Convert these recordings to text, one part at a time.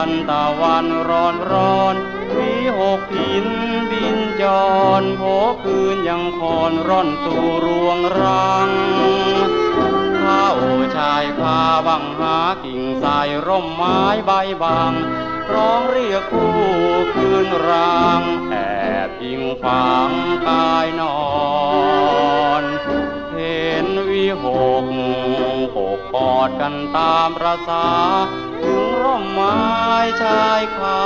ันตะวันร้อนร้อนวิหกหินบินจรโผคืนยังคอนร่อนสู่รวงรังข้าโอชายคาบังหากิ่งสายร่มไม้ใบบางร้องเรียกคู่คืนรางแอบอิงฝังกายนอน หกปกกอดกันตามประสาถึงร่มไม้ชายคา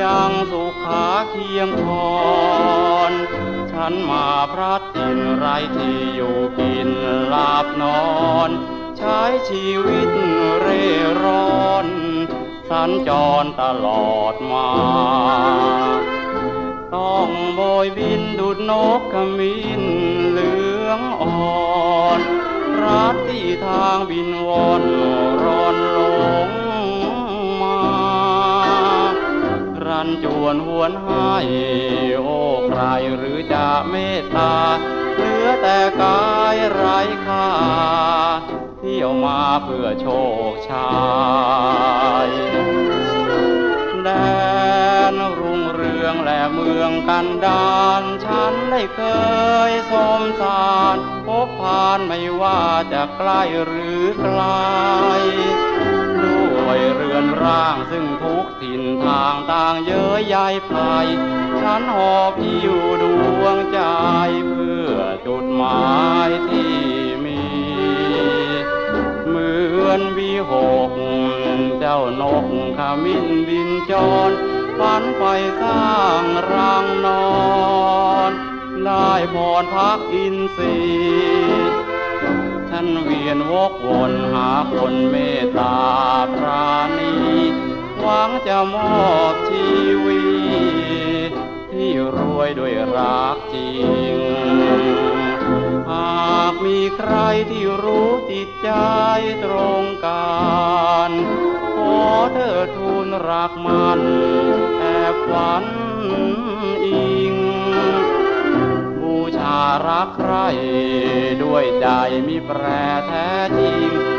ยังสุขาเคียงคอนฉันมาพระทินไรที่อยู่กินหลับนอน ใช้ชีวิตเร่ร่อนสัญจรตลอดมา ต้องโบยบินดุดนกขมิ้นเหลืองอ่อนรัดที่ทางบินวอนร้อนหลงมา รันจวนหวนให้โอ้ใครหรือจะเมตตาเหลือแต่กายไร้ค่าเที่ยวมาเพื่อโชคชา เมืองกันดานฉันได้เคยสมสารพบผ่านไม่ว่าจะใกล้หรือไกลด้วยเรือนร่างซึ่งทุกถิ่นทางต่างเย้ยยายพายฉันหอบอยู่ดวงใจเพื่อจุดหมายที่มีเหมือนวีหกเจ้านกขมิ้นบินจร ฝันไปสร้างรังนอนได้พรพักอินทรีย์ฉันเวียนวกวนหาคนเมตตาปราณีหวังจะมอบชีวิตที่รวยด้วยรักจริง หากมีใครที่รู้จิตใจตรงกันขอเธอทูลรักมัน นอิง บูชารักใครด้วยใจมีแปรแท้จริง